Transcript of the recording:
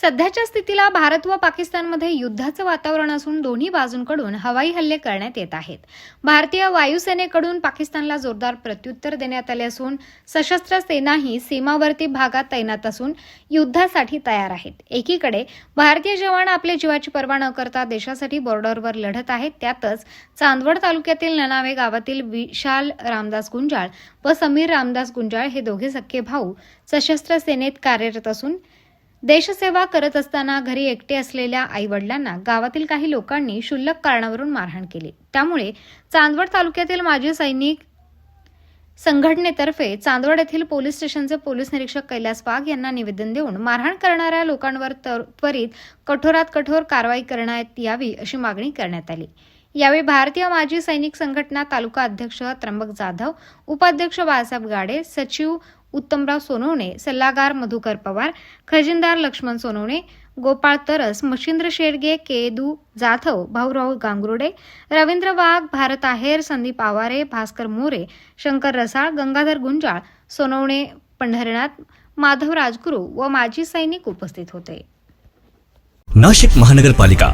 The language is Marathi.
सध्याच्या स्थितीला भारत व पाकिस्तानमध्ये युद्धाचं वातावरण असून दोन्ही बाजूंकडून हवाई हल्ले करण्यात येत आहेत. भारतीय वायुसेनेकडून पाकिस्तानला जोरदार प्रत्युत्तर देण्यात आले असून सशस्त्र सेनाही सीमावर्ती भागात तैनात असून युद्धासाठी तयार आहेत. एकीकडे भारतीय जवान आपल्या जीवाची पर्वा न करता देशासाठी बॉर्डरवर लढत आहेत. त्यातच चांदवड तालुक्यातील ननावे गावातील विशाल रामदास गुंजाळ व समीर रामदास गुंजाळ हे दोघे सख्खे भाऊ सशस्त्र सेनेत कार्यरत असून देशसेवा करत असताना घरी एकटे असलेल्या आई वडिलांना गावातील काही लोकांनी क्षुल्लक कारणावरून मारहाण केली. त्यामुळे चांदवड तालुक्यातील माजी सैनिक संघटनेतर्फे चांदवड येथील पोलीस स्टेशनचे पोलीस निरीक्षक कैलास वाघ यांना निवेदन देऊन मारहाण करणाऱ्या लोकांवर तर- त्वरित कठोरात कठोर कारवाई करण्यात यावी अशी मागणी करण्यात आली. यावेळी भारतीय माजी सैनिक संघटना तालुका अध्यक्ष त्र्यंबक जाधव उपाध्यक्ष बाळासाहेब गाडे सचिव उत्तमराव सोनवणे सल्लागार मधुकर पवार खजिनदार लक्ष्मण सोनवणे गोपाळ तरस मशिंद्र शेडगे केदू जाधव भाऊराव गांगुर्डे रवींद्र वाघ भारत आहेर संदीप आवारे भास्कर मोरे शंकर रसाळ गंगाधर गुंजाळ सोनवणे पंढरनाथ माधव राजगुरू व माजी सैनिक उपस्थित होते. नाशिक महानगरपालिका